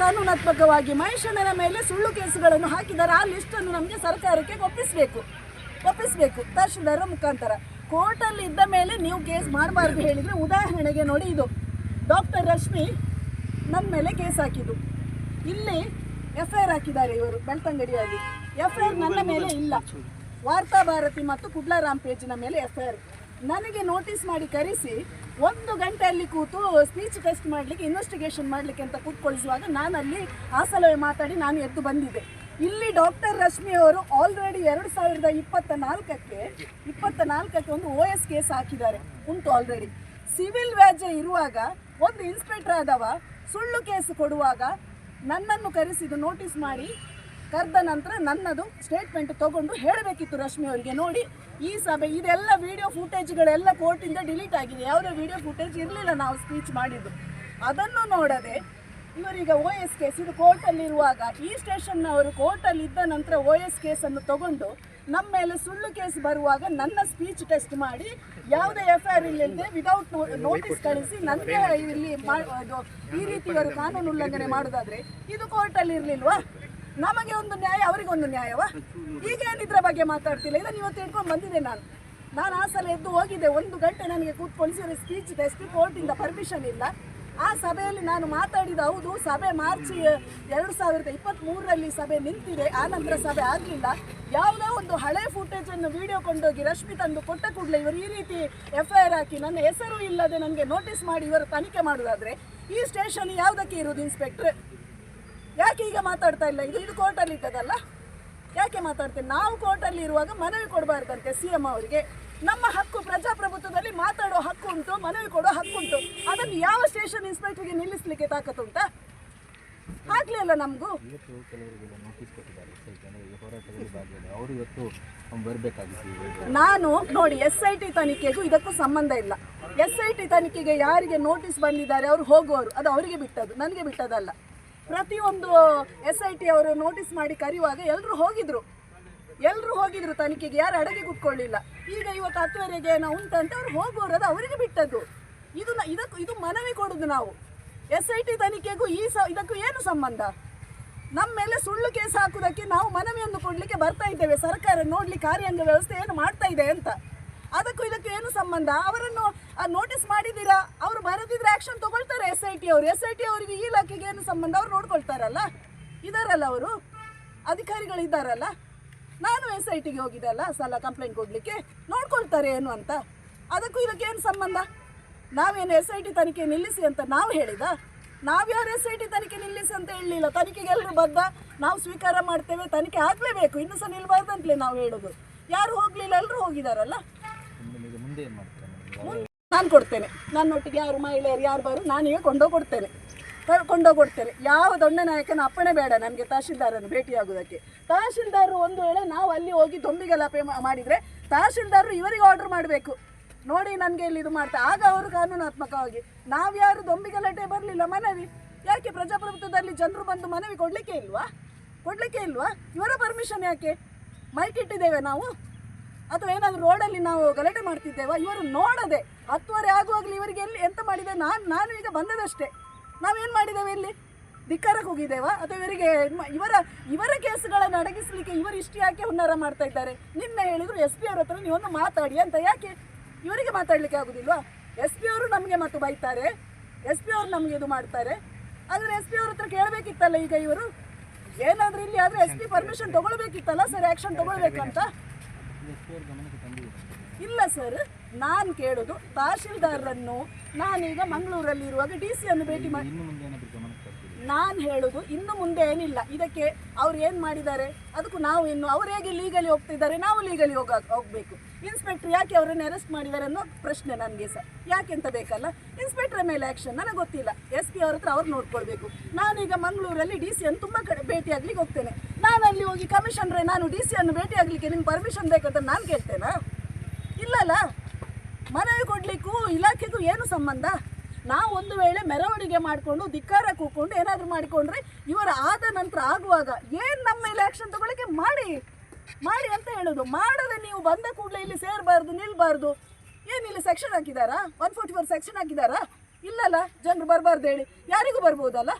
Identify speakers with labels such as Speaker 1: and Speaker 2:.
Speaker 1: ಕಾನೂನಾತ್ಮಕವಾಗಿ ಮಹೇಶಣ್ಣನ ಮೇಲೆ ಸುಳ್ಳು ಕೇಸುಗಳನ್ನು ಹಾಕಿದ್ದಾರೆ. ಆ ಲಿಸ್ಟನ್ನು ನಮಗೆ ಸರ್ಕಾರಕ್ಕೆ ಒಪ್ಪಿಸಬೇಕು. ಒಪ್ಪಿಸಬೇಕು. ತಹಶೀಲ್ದಾರರ ಮುಖಾಂತರ. ಕೋರ್ಟಲ್ಲಿ ಇದ್ದ ಮೇಲೆ ನೀವು ಕೇಸ್ ಮಾಡಬಾರ್ದು ಹೇಳಿದರೆ ಉದಾಹರಣೆಗೆ ನೋಡಿ ಇದು. ಡಾಕ್ಟರ್ ರಶ್ಮಿ ನನ್ನ ಮೇಲೆ ಕೇಸ್ ಹಾಕಿದ್ದು. ಇಲ್ಲಿ ಎಫ್ ಐ ಆರ್ ಹಾಕಿದ್ದಾರೆ ಇವರು ಬೆಳ್ತಂಗಡಿಯಲ್ಲಿ ಎಫ್ ಐ ಆರ್ ನನ್ನ ಮೇಲೆ ಇಲ್ಲ. ವಾರ್ತಾ ಭಾರತಿ ಮತ್ತು ಕುಡ್ಲಾರಾಮ್ ಪೇಜಿನ ಮೇಲೆ ಎಫ್ ಐ ಆರ್ ನನಗೆ ನೋಟಿಸ್ ಮಾಡಿ ಕರೆಸಿ ಒಂದು ಗಂಟೆ ಅಲ್ಲಿ ಕೂತು ಸ್ಪೀಚ್ ಟೆಸ್ಟ್ ಮಾಡಲಿಕ್ಕೆ ಇನ್ವೆಸ್ಟಿಗೇಷನ್ ಮಾಡಲಿಕ್ಕೆ ಅಂತ ಕೂತ್ಕೊಳಿಸುವಾಗ ನಾನು ಅಲ್ಲಿ ಆ ಸಲಹೆ ಮಾತಾಡಿ ನಾನು ಎದ್ದು ಬಂದಿದ್ದೆ. ಇಲ್ಲಿ ಡಾಕ್ಟರ್ ರಶ್ಮಿ ಅವರು ಆಲ್ರೆಡಿ ಎರಡು ಸಾವಿರದ ಇಪ್ಪತ್ತ ನಾಲ್ಕಕ್ಕೆ ಇಪ್ಪತ್ತ ನಾಲ್ಕಕ್ಕೆ ಒಂದು ಓ ಎಸ್ ಕೇಸ್ ಹಾಕಿದ್ದಾರೆ. ಉಂಟು ಆಲ್ರೆಡಿ ಸಿವಿಲ್ ವ್ಯಾಜ್ಯ ಇರುವಾಗ ಒಂದು ಇನ್ಸ್ಪೆಕ್ಟರ್ ಆದವ, ಸುಳ್ಳು ಕೇಸ್ ಕೊಡುವಾಗ ನನ್ನನ್ನು ಕರೆಸಿದ್ದು ನೋಟಿಸ್ ಮಾಡಿ ಕರೆದ ನಂತರ ನನ್ನದು ಸ್ಟೇಟ್ಮೆಂಟ್ ತಗೊಂಡು ಹೇಳಬೇಕಿತ್ತು ರಶ್ಮಿ ಅವರಿಗೆ ನೋಡಿ. ಈ ಸಭೆ, ಇದೆಲ್ಲ ವಿಡಿಯೋ ಫುಟೇಜ್ಗಳೆಲ್ಲ ಕೋರ್ಟಿಂದ ಡಿಲೀಟ್ ಆಗಿದೆ. ಯಾವುದೇ ವಿಡಿಯೋ ಫುಟೇಜ್ ಇರಲಿಲ್ಲ ನಾವು ಸ್ಪೀಚ್ ಮಾಡಿದ್ದು. ಅದನ್ನು ನೋಡದೆ ಇವರೀಗ ಒ ಎಸ್ ಕೇಸ್ ಇದು ಕೋರ್ಟಲ್ಲಿರುವಾಗ ಈ ಸ್ಟೇಷನ್ನವರು ಕೋರ್ಟಲ್ಲಿ ಇದ್ದ ನಂತರ ಒ ಎಸ್ ಕೇಸನ್ನು ತಗೊಂಡು ನಮ್ಮ ಮೇಲೆ ಸುಳ್ಳು ಕೇಸ್ ಬರುವಾಗ ನನ್ನ ಸ್ಪೀಚ್ ಟೆಸ್ಟ್ ಮಾಡಿ ಯಾವುದೇ ಎಫ್ ಐ ಆರ್ ಇಲ್ಲದೆ ವಿದೌಟ್ ನೋಟಿಸ್ ಕಳಿಸಿ ನನಗೆ ಇಲ್ಲಿ ಈ ರೀತಿ ಇವರು ಕಾನೂನು ಉಲ್ಲಂಘನೆ ಮಾಡೋದಾದರೆ ಇದು ಕೋರ್ಟಲ್ಲಿ ಇರಲಿಲ್ವಾ? ನಮಗೆ ಒಂದು ನ್ಯಾಯ ಅವರಿಗೊಂದು ನ್ಯಾಯವ? ಈಗ ಏನಿದ್ರ ಬಗ್ಗೆ ಮಾತಾಡ್ತಿಲ್ಲ? ಇದನ್ನು ಇವತ್ತು ಹಿಡ್ಕೊಂಡು ಬಂದಿದ್ದೆ ನಾನು. ನಾನು ಆ ಸಲ ಎದ್ದು ಹೋಗಿದ್ದೆ. ಒಂದು ಗಂಟೆ ನನಗೆ ಕೂತ್ಕೊಳಿಸಿರೋ ಸ್ಪೀಚ್ ಟೆಸ್ಟ್ ಕೋರ್ಟಿಂದ ಪರ್ಮಿಷನ್ ಇಲ್ಲ. ಆ ಸಭೆಯಲ್ಲಿ ನಾನು ಮಾತಾಡಿದ ಹೌದು. ಸಭೆ ಮಾರ್ಚ್ ಎರಡು ಸಾವಿರದ ಇಪ್ಪತ್ತ್ಮೂರರಲ್ಲಿ ಸಭೆ ನಿಂತಿದೆ. ಆ ಸಭೆ ಆಗಲಿಲ್ಲ. ಯಾವುದೋ ಒಂದು ಹಳೆ ಫುಟೇಜನ್ನು ವಿಡಿಯೋ ಕೊಂಡೋಗಿ ರಶ್ಮಿ ತಂದು ಕೊಟ್ಟ ಕೂಡಲೇ ಇವರು ಈ ರೀತಿ ಎಫ್ ಐ ಆರ್ ಹಾಕಿ ನನ್ನ ಹೆಸರು ಇಲ್ಲದೆ ನನಗೆ ನೋಟಿಸ್ ಮಾಡಿ ಇವರು ತನಿಖೆ ಮಾಡೋದಾದರೆ ಈ ಸ್ಟೇಷನ್ ಯಾವುದಕ್ಕೆ ಇರೋದು ಇನ್ಸ್ಪೆಕ್ಟ್ರ್ ಯಾಕೆ ಈಗ ಮಾತಾಡ್ತಾ ಇಲ್ಲ? ಇದು ಇದು ಕೋರ್ಟಲ್ಲಿ ಇದ್ದದಲ್ಲ ಯಾಕೆ ಮಾತಾಡ್ತೇನೆ ನಾವು ಕೋರ್ಟಲ್ಲಿ ಇರುವಾಗ ಮನವಿ ಕೊಡಬಾರ್ದಂತೆ ಸಿ ಎಂ ಅವರಿಗೆ. ನಮ್ಮ ಹಕ್ಕು ಪ್ರಜಾಪ್ರಭುತ್ವದಲ್ಲಿ ಮಾತಾಡೋ ಹಕ್ಕು ಉಂಟು ಮನವಿ ಕೊಡೋ ಹಕ್ಕು ಉಂಟು. ಅದನ್ನು ಯಾವ ಸ್ಟೇಷನ್ ಇನ್ಸ್ಪೆಕ್ಟರ್ಗೆ ನಿಲ್ಲಿಸಲಿಕ್ಕೆ ತಾಕತ್ತುಂಟ ಹಾಕ್ಲಿಲ್ಲ ನಮಗೂ.
Speaker 2: ಇವತ್ತು ಕೆಲವರಿಗೆಲ್ಲ ನೋಟಿಸ್ ಕೊಟ್ಟಿದ್ದಾರೆ. ಎಸ್ ಐ ಟಿ ಅಂದರೆ ಈ ಹೋರಾಟದಲ್ಲಿ ಭಾಗಿಯಾಗಿ ಅವರು ಇವತ್ತು ಬರಬೇಕಾಗಿತ್ತು
Speaker 1: ನಾನು ನೋಡಿ ಎಸ್ ಐ ಟಿ ತನಿಖೆಗೂ ಇದಕ್ಕೂ ಸಂಬಂಧ ಇಲ್ಲ. ಎಸ್ ಐ ಟಿ ತನಿಖೆಗೆ ಯಾರಿಗೆ ನೋಟಿಸ್ ಬಂದಿದ್ದಾರೆ ಅವರು ಹೋಗುವವರು. ಅದು ಅವರಿಗೆ ಬಿಟ್ಟದ್ದು ನನಗೆ ಬಿಟ್ಟದಲ್ಲ ಪ್ರತಿಯೊಂದು ಎಸ್ ಐ ಟಿ ಅವರು ನೋಟಿಸ್ ಮಾಡಿ ಕರೆಯುವಾಗ ಎಲ್ಲರೂ ಹೋಗಿದ್ರು. ಎಲ್ಲರೂ ಹೋಗಿದ್ರು ತನಿಖೆಗೆ, ಯಾರು ಅಡಗಿ ಕುತ್ಕೊಳ್ಳಿಲ್ಲ. ಈಗ ಇವತ್ತು ಹತ್ತುವರೆಗೆ ಏನೋ ಉಂಟಂತ ಅವ್ರು ಹೋಗೋರದು ಅವರಿಗೆ ಬಿಟ್ಟದ್ದು. ಇದು ಇದಕ್ಕೂ ಇದು ಮನವಿ ಕೊಡೋದು ನಾವು. ಎಸ್ ಐ ಟಿ ತನಿಖೆಗೂ ಈ ಸ ಇದಕ್ಕೂ ಏನು ಸಂಬಂಧ? ನಮ್ಮ ಮೇಲೆ ಸುಳ್ಳು ಕೇಸ್ ಹಾಕುವುದಕ್ಕೆ ನಾವು ಮನವಿಯನ್ನು ಕೊಡಲಿಕ್ಕೆ ಬರ್ತಾ ಇದ್ದೇವೆ. ಸರ್ಕಾರ ನೋಡಲಿ ಕಾರ್ಯಾಂಗ ವ್ಯವಸ್ಥೆ ಏನು ಮಾಡ್ತಾ ಇದೆ ಅಂತ. ಅದಕ್ಕೂ ಇದಕ್ಕೂ ಏನು ಸಂಬಂಧ? ಅವರನ್ನು ನೋಟಿಸ್ ಮಾಡಿದ್ದೀರಾ ಆಕ್ಷನ್ ತಗೊಳ್ತಾರೆ ಎಸ್ ಐ ಟಿ ಅವರು. ಎಸ್ ಐ ಟಿ ಅವರಿಗೆ ಈ ಇಲಾಖೆಗೆ ಏನು ಸಂಬಂಧ? ಅವ್ರು ನೋಡ್ಕೊಳ್ತಾರಲ್ಲ? ಇದಾರಲ್ಲ ಅವರು? ಅಧಿಕಾರಿಗಳು ಇದ್ದಾರಲ್ಲ? ನಾನು ಎಸ್ ಐ ಟಿಗೆ ಹೋಗಿದ್ದೆ ಅಲ್ಲ ಸಲ ಕಂಪ್ಲೇಂಟ್ ಕೊಡಲಿಕ್ಕೆ. ನೋಡ್ಕೊಳ್ತಾರೆ ಏನು ಅಂತ. ಅದಕ್ಕೂ ಇದಕ್ಕೆ ಏನು ಸಂಬಂಧ? ನಾವೇನು ಎಸ್ ಐ ಟಿ ತನಿಖೆ ನಿಲ್ಲಿಸಿ ಅಂತ ನಾವು ಹೇಳಿದ? ನಾವ್ಯಾರು ಎಸ್ ಐ ಟಿ ತನಿಖೆ ನಿಲ್ಲಿಸಿ ಅಂತ ಹೇಳಲಿಲ್ಲ. ತನಿಖೆಗೆ ಎಲ್ಲರೂ ಬದ್ಧ ನಾವು ಸ್ವೀಕಾರ ಮಾಡ್ತೇವೆ ತನಿಖೆ ಆಗಲೇಬೇಕು. ಇನ್ನೂ ಸಹ ನಿಲ್ಬಾರ್ದಂತಲೇ ನಾವು ಹೇಳೋದು. ಯಾರು ಹೋಗಲಿಲ್ಲ ಎಲ್ಲರೂ ಹೋಗಿದಾರಲ್ಲ?
Speaker 2: ಮುಂದೆ
Speaker 1: ಕೊಡ್ತೇನೆ. ನನ್ನೊಟ್ಟಿಗೆ ಯಾರು ಮಹಿಳೆಯರು, ಯಾರು ಬಾರು ನಾನೀಗ ಕೊಂಡೋಗಿ ಕೊಡ್ತೇನೆ ಕ- ಕೊಂಡೋಗಿ ಕೊಡ್ತೇನೆ ಯಾವ ದೊಡ್ಡ ನಾಯಕನ ಅಪ್ಪಣೆ ಬೇಡ ನನಗೆ ತಹಶೀಲ್ದಾರನ್ನು ಭೇಟಿಯಾಗೋದಕ್ಕೆ ತಹಶೀಲ್ದಾರರು ಒಂದು ವೇಳೆ ನಾವು ಅಲ್ಲಿ ಹೋಗಿ ದೊಂಬಿಗೆ ಮಾ- ಮಾಡಿದರೆ ತಹಶೀಲ್ದಾರರು ಇವರಿಗೆ ಆರ್ಡರ್ ಮಾಡಬೇಕು. ನೋಡಿ ನನಗೆ ಇಲ್ಲಿ ಇದು ಮಾಡ್ತಾ ಆಗ ಅವರು ಕಾನೂನಾತ್ಮಕವಾಗಿ ನಾವ್ಯಾರು ದೊಂಬಿಗೆ ಗಲಾಟೆ ಬರಲಿಲ್ಲ ಮನವಿ? ಯಾಕೆ ಪ್ರಜಾಪ್ರಭುತ್ವದಲ್ಲಿ ಜನರು ಬಂದು ಮನವಿ ಕೊಡಲಿಕ್ಕೆ ಇಲ್ವಾ? ಕೊಡಲಿಕ್ಕೆ ಇಲ್ವಾ? ಇವರ ಪರ್ಮಿಷನ್ ಯಾಕೆ? ಮೈಕ್ ಇಟ್ಟಿದ್ದೇವೆ ನಾವು. ಅಥವಾ ಏನಾದರೂ ರೋಡಲ್ಲಿ ನಾವು ಗಲಾಟೆ ಮಾಡ್ತಿದ್ದೇವಾ? ಇವರು ನೋಡದೆ ಹತ್ತುವರೆ ಆಗುವಾಗಲೇ ಇವರಿಗೆ ಎಲ್ಲಿ ಎಂತ ಮಾಡಿದೆ? ನಾನು ನಾನು ಈಗ ಬಂದದಷ್ಟೇ. ನಾವೇನು ಮಾಡಿದ್ದೇವೆ ಇಲ್ಲಿ? ಧಿಕ್ಕಾರಕ್ಕೆ ಹೋಗಿದ್ದೇವಾ? ಅಥವಾ ಇವರಿಗೆ ಇವರ ಇವರ ಕೇಸುಗಳನ್ನು ಅಡಗಿಸಲಿಕ್ಕೆ ಇವರು ಇಷ್ಟು ಯಾಕೆ ಹುನ್ನಾರ ಮಾಡ್ತಾ ಇದ್ದಾರೆ? ನಿನ್ನೆ ಹೇಳಿದ್ರು ಎಸ್ ಪಿ ಅವ್ರ ಹತ್ರ ನೀವೊಂದು ಮಾತಾಡಿ ಅಂತ. ಯಾಕೆ? ಇವರಿಗೆ ಮಾತಾಡಲಿಕ್ಕೆ ಆಗುದಿಲ್ವಾ? ಎಸ್ ಪಿ ಅವರು ನಮಗೆ ಮತ್ತು ಬೈತಾರೆ. ಎಸ್ ಪಿ ಅವರು ನಮಗೆ ಇದು ಮಾಡ್ತಾರೆ. ಆದರೆ ಎಸ್ ಪಿ ಅವ್ರ ಹತ್ರ ಕೇಳಬೇಕಿತ್ತಲ್ಲ ಈಗ ಇವರು? ಏನಾದರೂ ಇಲ್ಲಿ ಆದರೆ ಎಸ್ ಪಿ ಪರ್ಮಿಷನ್ ತಗೊಳ್ಬೇಕಿತ್ತಲ್ಲ? ಸರ್ ಆ್ಯಕ್ಷನ್ ತಗೊಳ್ಬೇಕಂತ ಇಲ್ಲ ಸರ್ ನಾನು ಕೇಳೋದು ತಹಶೀಲ್ದಾರರನ್ನು ನಾನೀಗ ಮಂಗಳೂರಲ್ಲಿ ಇರುವಾಗ ಡಿ ಸಿ ಅನ್ನು ಭೇಟಿ ಮಾಡಿ ನಾನು ಹೇಳೋದು ಇನ್ನು ಮುಂದೆ ಏನಿಲ್ಲ. ಇದಕ್ಕೆ ಅವ್ರು ಏನು ಮಾಡಿದ್ದಾರೆ? ಅದಕ್ಕೂ ನಾವು ಇನ್ನು ಅವ್ರು ಹೇಗೆ ಲೀಗಲಿ ಹೋಗ್ತಿದ್ದಾರೆ? ನಾವು ಲೀಗಲಿ ಹೋಗ ಹೋಗಬೇಕು. ಇನ್ಸ್ಪೆಕ್ಟರ್ ಯಾಕೆ ಅವರನ್ನು ಅರೆಸ್ಟ್ ಮಾಡಿದ್ದಾರೆ ಅನ್ನೋ ಪ್ರಶ್ನೆ ನನಗೆ ಸರ್. ಯಾಕೆ ಅಂತ ಬೇಕಲ್ಲ? ಇನ್ಸ್ಪೆಕ್ಟರ್ ಮೇಲೆ ಆ್ಯಕ್ಷನ್ ನನಗೆ ಗೊತ್ತಿಲ್ಲ. ಎಸ್ ಪಿ ಅವ್ರ ಹತ್ರ ಅವ್ರು ನೋಡ್ಕೊಳ್ಬೇಕು. ನಾನೀಗ ಮಂಗಳೂರಲ್ಲಿ ಡಿ ಸಿ ಅನ್ನು ತುಂಬ ಕಡೆ ಭೇಟಿ ಆಗ್ಲಿಕ್ಕೆ ಹೋಗ್ತೇನೆ. ನಾನು ಅಲ್ಲಿ ಹೋಗಿ ಕಮಿಷನ್ರೆ, ನಾನು ಡಿ ಸಿ ಅನ್ನು ಭೇಟಿ ಆಗಲಿಕ್ಕೆ ನಿಮ್ಗೆ ಪರ್ಮಿಷನ್ ಬೇಕಂತ ನಾನು ಕೇಳ್ತೇನಾ? ಇಲ್ಲಲ್ಲ, ಮನವಿ ಕೊಡಲಿಕ್ಕೂ ಇಲಾಖೆಗೂ ಏನು ಸಂಬಂಧ? ನಾವು ಒಂದು ವೇಳೆ ಮೆರವಣಿಗೆ ಮಾಡಿಕೊಂಡು, ಧಿಕ್ಕಾರ ಕೂಕೊಂಡು ಏನಾದರೂ ಮಾಡಿಕೊಂಡ್ರೆ ಇವರ ಆದ ನಂತರ ಆಗುವಾಗ ಏನು ನಮ್ಮ ಮೇಲೆ ಆ್ಯಕ್ಷನ್ ತಗೊಳ್ಳಿಕ್ಕೆ ಮಾಡಿ ಮಾಡಿ ಅಂತ ಹೇಳೋದು. ಮಾಡದೆ ನೀವು ಬಂದ ಕೂಡಲೇ ಇಲ್ಲಿ ಸೇರಬಾರ್ದು, ನಿಲ್ಬಾರ್ದು. ಏನು ಇಲ್ಲಿ ಸೆಕ್ಷನ್ ಹಾಕಿದಾರಾ? ಒನ್ ಫೋರ್ಟಿ ಫೋರ್ ಸೆಕ್ಷನ್ ಹಾಕಿದಾರಾ? ಇಲ್ಲಲ್ಲ, ಜನರು ಬರಬಾರ್ದು ಹೇಳಿ. ಯಾರಿಗೂ ಬರ್ಬೋದಲ್ಲ?